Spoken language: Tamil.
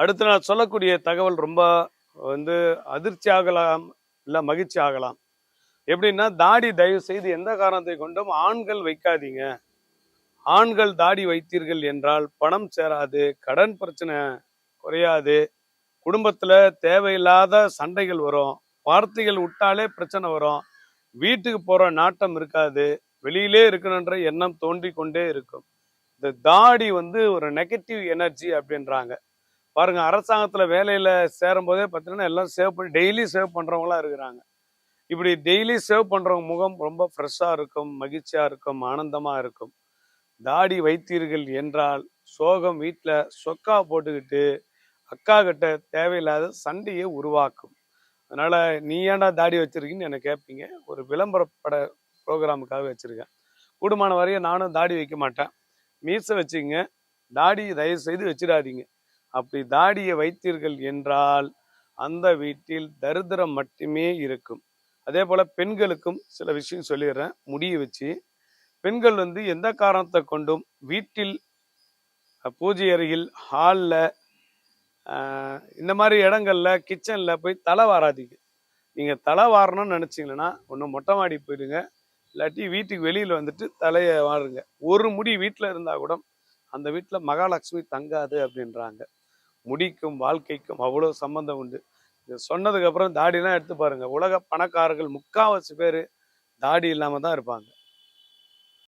அடுத்து நான் சொல்லக்கூடிய தகவல் ரொம்ப வந்து அதிர்ச்சி ஆகலாம் இல்லை மகிழ்ச்சி ஆகலாம் எப்படின்னா தாடி தயவு செய்து எந்த காரணத்தை கொண்டும் ஆண்கள் வைக்காதீங்க. ஆண்கள் தாடி வைத்தீர்கள் என்றால் பணம் சேராது கடன் பிரச்சனை குறையாது குடும்பத்தில் தேவையில்லாத சண்டைகள் வரும் வார்த்தைகள் விட்டாலே பிரச்சனை வரும் வீட்டுக்கு போகிற நாட்டம் இருக்காது வெளியிலே இருக்கணுன்ற எண்ணம் தோன்றி கொண்டே இருக்கும். இந்த தாடி வந்து ஒரு நெகட்டிவ் எனர்ஜி அப்படின்றாங்க. பாருங்கள் அரசாங்கத்தில் வேலையில் சேரும் போதே பார்த்தீங்கன்னா எல்லாம் சேவ் பண்ணி டெய்லி சேவ் பண்ணுறவங்களாம் இருக்கிறாங்க. இப்படி டெய்லி சேவ் பண்ணுறவங்க முகம் ரொம்ப ஃப்ரெஷ்ஷாக இருக்கும் மகிழ்ச்சியாக இருக்கும் ஆனந்தமாக இருக்கும். தாடி வைத்தீர்கள் என்றால் சோகம் வீட்டில் சொக்கா போட்டுக்கிட்டு அக்கா கிட்ட தேவையில்லாத சண்டையை உருவாக்கும். அதனால் நீ ஏன்டா தாடி வச்சுருக்கீன்னு என்னை கேட்பீங்க ஒரு விளம்பரப்பட ப்ரோக்ராமுக்காக வச்சுருக்கேன். கூடுமான வரையும் நானும் தாடி வைக்க மாட்டேன். மீசை வச்சுங்க தாடி தயவு செய்து வச்சிடாதீங்க. அப்படி தாடியை வைத்தீர்கள் என்றால் அந்த வீட்டில் தரித்திரம் மட்டுமே இருக்கும். அதே போல் பெண்களுக்கும் சில விஷயம் சொல்லிடுறேன். முடியை வச்சு பெண்கள் வந்து எந்த காரணத்தை கொண்டும் வீட்டில் பூஜை அறையில் ஹாலில் இந்த மாதிரி இடங்கள்ல கிச்சனில் போய் தலை வாராதீங்க. நீங்கள் தலை வாரணும்னு நினச்சிங்கன்னா ஒன்று மொட்டை மாடி போயிடுங்க இல்லாட்டி வீட்டுக்கு வெளியில் வந்துட்டு தலையை வாருங்க. ஒரு முடி வீட்டில் இருந்தால் கூட அந்த வீட்டில் மகாலட்சுமி தங்காது அப்படின்றாங்க. முடிக்கும் வாழ்க்கைக்கும் அவ்வளோ சம்பந்தம் உண்டு. இது சொன்னதுக்கப்புறம் தாடிலாம் எடுத்து பாருங்கள் உலக பணக்காரர்கள் முக்காவாசி பேர் தாடி இல்லாமல் தான் இருப்பாங்க.